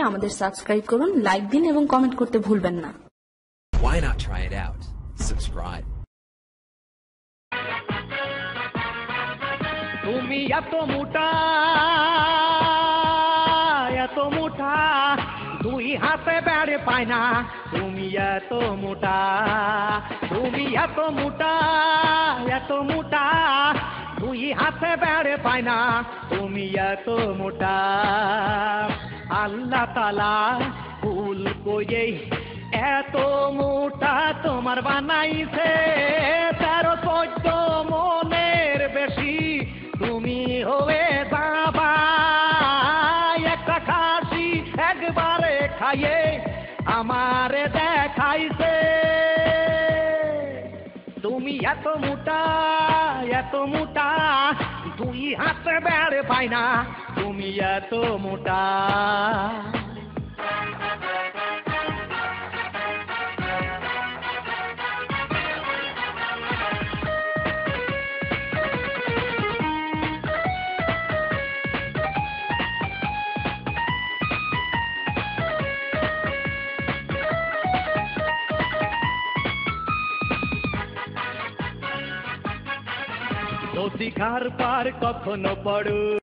আমাদের সাবস্ক্রাইব করুন লাইক দিন এবং কমেন্ট করতে ভুলবেন না Why not try it out? Subscribe. তুমি এত মোটা এত মোটা দুই হাতে বেড়ে পায় না তুমি এত মোটা তুমি এত মোটা এত মোটা দুই হাতে বেড়ে পায় না তুমি এত মোটা আল্লাহ তালা ফুল করে এত মোটা তোমার বানাইছে। তেরো চোদ্দ মনের বেশি। তুমি হয়ে যাবা। একটা খাসি একবারে খাইয়ে আমারে দেখাইছে। তুমি এত মোটা এত মোটা দুই হাতে বেড়ে পাই না তুমি এত মোটা। যদি কার পার কখনো পড়ো